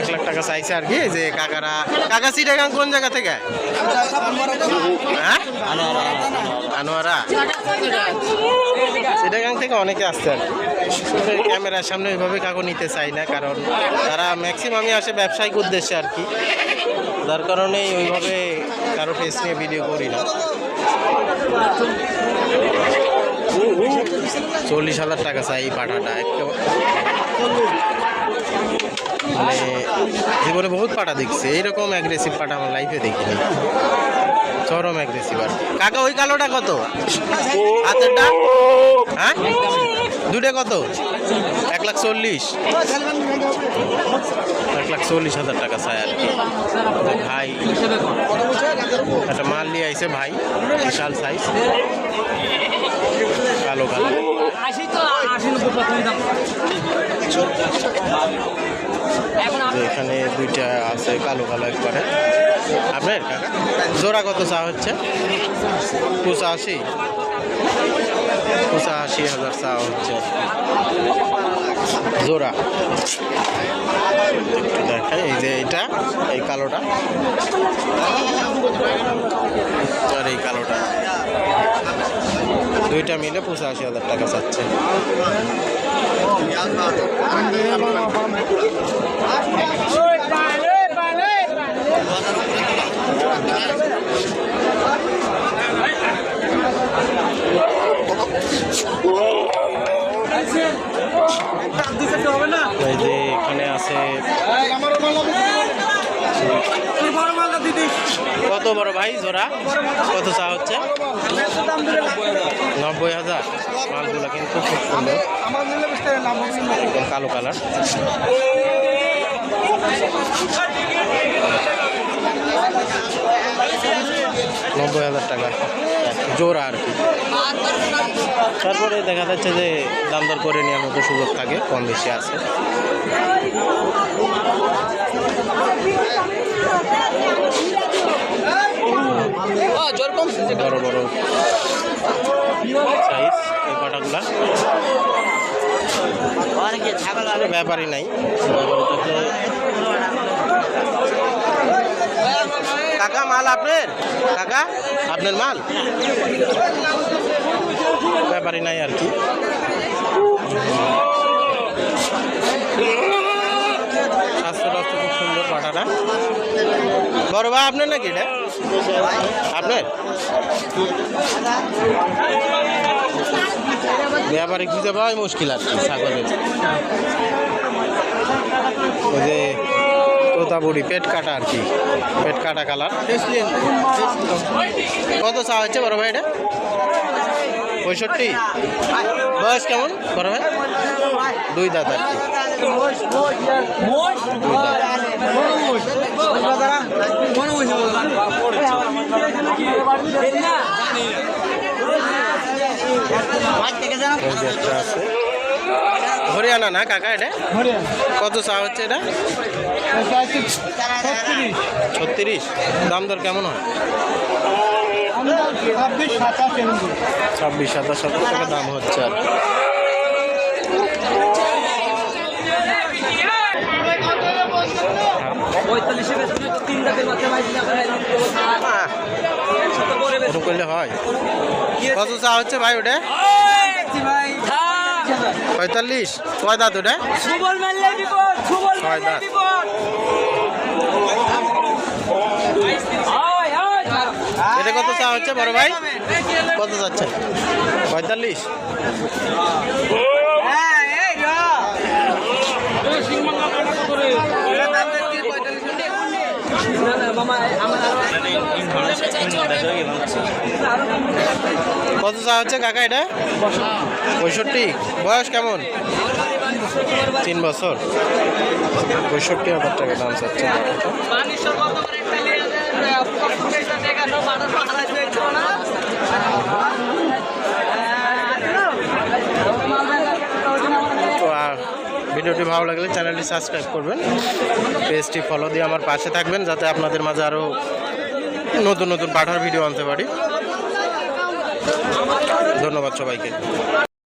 এক লাখ টাকা চাইছে আর কি। যে কাকারা। কাকা সিটাগাং কোন জায়গা থেকে? হ্যাঁ? আনোয়ারা। সিটাগাং থেকে অনেকে আসছে আর কি। ক্যামেরার সামনে ওইভাবে কাকু নিতে চাই না, কারণ তারা ম্যাক্সিমামই আসে ব্যবসায়িক উদ্দেশ্যে আর কি। যার কারণেই ওইভাবে কারও ফেস নিয়ে ভিডিও করি না। চল্লিশ হাজার টাকা চাই পাঠাটা। একেবারে মানে জীবনে বহুত পাটা দেখছি। এইরকম অ্যাগ্রেসিভ পাটা আমার লাইফে দেখিনি। চরম অ্যাগ্রেসিভ আর। কাকা, ওই কালোটা কত? হাতেরটা হ্যাঁ? দুটো কত? এক লাখ চল্লিশ। এক লাখ চল্লিশ হাজার টাকা চাই আর কি। ভাই, একটা মাল নিয়ে আইছে ভাই, বিশাল সাইজ কালো কালো। দাম এখন দুইটা আছে কালো কালো একবারে আপনার? জোড়া কত চা হচ্ছে? পঁচাশি। পঁচাশি হাজার চা হচ্ছে। জোড়া। একটু দেখাই, এই যে এইটা এই কালোটা। আর এই কালোটা। দুইটা মিলে পঁচাশি হাজার টাকা চাচ্ছে এই যে এখানে আছে কত বড় ভাই জোড়া? কত চা হচ্ছে? নব্বই হাজার। মালগুলো কিন্তু খুব সুন্দর। একদম কালো কালার। নব্বই হাজার টাকা। জোড়া আর কি। তারপরে দেখা যাচ্ছে যে দাম দর করে নেওয়ার মতো সুযোগ থাকে, কম বেশি আছে জোর কমছে বড় বড় সাইজ এই পাটাগুলা অনেকে ছাগল কোনো ব্যাপারই নাই। কাকা মাল আপনার? কাকা আপনার মাল? ব্যাপারই নাই আর কি। স্বাস্থ্য টাস্থ্য খুব সুন্দর পাটাটা বড় ভাই আপনার নাকি এটা? আপনার? ব্যাপারে খুঁজে পাওয়াই মুশকিল আর কি, ছাগলের। ওই যে তোতাবুড়ি পেট কাটা আর কি, পেট কাটা কালার। কত চা হচ্ছে বড় ভাই এটা? পঁয়ষট্টি? বয়স কেমন বড় ভাই? দুই দাঁত আর কি। দুই দাঁত ওই যে একটা আছে। হরিয়ানা না কাকা এটা? কত চা হচ্ছে এটা? ছত্রিশ। দাম দর কেমন হয়? ছাব্বিশ সাতাশ হাজার টাকা দাম হচ্ছে আর করলে হয়। কত চা হচ্ছে ভাই ওটা? পঁয়তাল্লিশ। কয় দাঁত ওটা? ছয় দাঁত। এটা কত চা হচ্ছে বড় ভাই? কত যাচ্ছে? পঁয়তাল্লিশ না না মামা আমার কত চা হচ্ছে কাকা এটা? পঁয়ষট্টি। বয়স কেমন? তিন বছর। পঁয়ষট্টি হাজার টাকা দাম চাচ্ছে তো আর ভিডিওটি ভালো লাগলে চ্যানেলটি সাবস্ক্রাইব করবেন। পেজটি ফলো দিয়ে আমার পাশে থাকবেন যাতে আপনাদের মাঝে আরও নতুন নতুন পাঠার ভিডিও আনতে পারি। ধন্যবাদ সবাইকে।